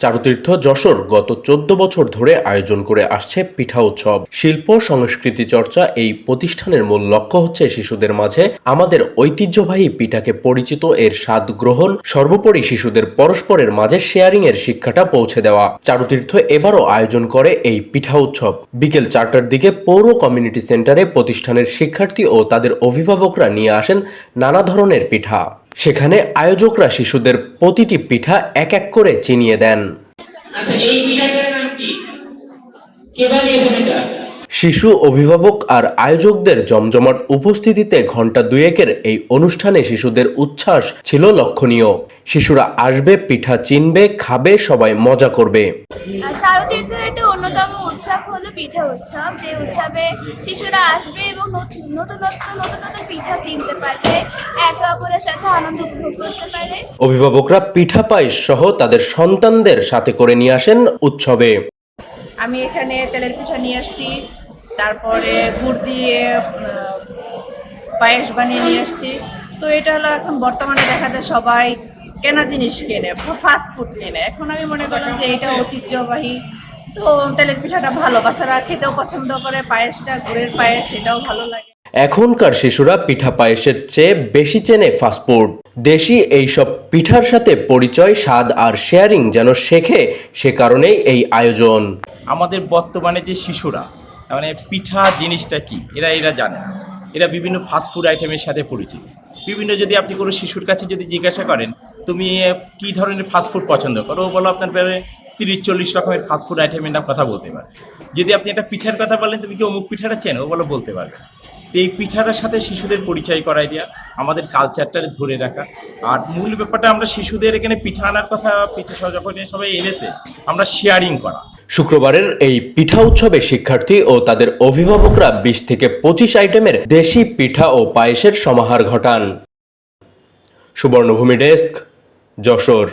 চারুতীর্থ যশোর গত চোদ্দ বছর ধরে আয়োজন করে আসছে পিঠা উৎসব। শিল্প, সংস্কৃতি চর্চা এই প্রতিষ্ঠানের মূল লক্ষ্য হচ্ছে শিশুদের মাঝে আমাদের ঐতিহ্যবাহী পিঠাকে পরিচিত এর স্বাদ গ্রহণ, সর্বোপরি শিশুদের পরস্পরের মাঝে শেয়ারিং এর শিক্ষাটা পৌঁছে দেওয়া। চারুতীর্থ এবারও আয়োজন করে এই পিঠা উৎসব। বিকেল চারটার দিকে পৌর কমিউনিটি সেন্টারে প্রতিষ্ঠানের শিক্ষার্থী ও তাদের অভিভাবকরা নিয়ে আসেন নানা ধরনের পিঠা। সেখানে আয়োজকরা শিশুদের প্রতিটি পিঠা এক এক করে চিনিয়ে দেন। আচ্ছা এই পিঠাটার নাম কি? কে বানিয়েছেন এটা? শিশু অভিভাবক আর আয়োজকদের জমজমাট উপস্থিতিতে ঘণ্টা দুয়েকের এই অনুষ্ঠানে শিশুদের উচ্ছ্বাস ছিল লক্ষণীয়। শিশুরা আসবে পিঠা চিনবে খাবে সবাই মজা করবে। চারুতীর্থের একটি অন্যতম উৎসব হলো পিঠা উৎসব। যে উৎসবে শিশুরা আসবে এবং নতুন নতুন নতুন নতুন নতুন পিঠা চিনতে পারবে একে অপরের সাথে আনন্দ উপভোগ করতে পারে। অভিভাবকরা পিঠা পায়েস সহ তাদের সন্তানদের সাথে করে নিয়ে আসেন উৎসবে। আমি এখানে তেলের পিঠা নিয়ে আসছি তারপরে গুড় দিয়ে পায়েস বানিয়ে নিয়ে আসছি। তো এটা হলো এখন বর্তমানে দেখা যায় সবাই কেনা জিনিস কেনে ফাস্ট ফুড কেনে। এখন আমি মনে করলাম যে এটা ঐতিহ্যবাহী। তো তেলের পিঠাটা ভালো বাচ্চারা খেতেও পছন্দ করে পায়েসটা গুড়ের পায়েস সেটাও ভালো লাগে। এখনকার শিশুরা পিঠা পায়েসের চেয়ে বেশি চেনে ফাস্টফুড দেশি এইসব পিঠার সাথে পরিচয়, স্বাদ আর শেয়ারিং যেন শেখে, সে কারণেই এই আয়োজন। আমাদের বর্তমানে যে শিশুরা মানে পিঠা জিনিসটা কি, এরা এরা জানে না। এরা বিভিন্ন ফাস্টফুড আইটেমের সাথে পরিচিত। বিভিন্ন যদি আপনি কোনো শিশুর কাছে যদি জিজ্ঞাসা করেন, তুমি কি ধরনের ফাস্টফুড পছন্দ করো? ও বলো, আপনার তিরিশ চল্লিশ রকমের ফাস্টফুড আইটেমের নাম কথা বলতে পারে। যদি আপনি একটা পিঠার কথা বলেন, তুমি কি অমুক পিঠাটা চেনো? ও বলো, বলতে পারবে এই পিঠাটার সাথে শিশুদের পরিচয় করাই দেওয়া আমাদের কালচারটা ধরে রাখা। আর মূল ব্যাপারটা আমরা শিশুদের এখানে পিঠা আনার কথা, পিঠা যখন সবাই এনেছে, আমরা শেয়ারিং করা। শুক্রবারের এই পিঠা উৎসবে শিক্ষার্থী ও তাদের অভিভাবকরা বিশ থেকে পঁচিশ আইটেমের দেশি পিঠা ও পায়েসের সমাহার ঘটান। সুবর্ণভূমি ডেস্ক, যশোর।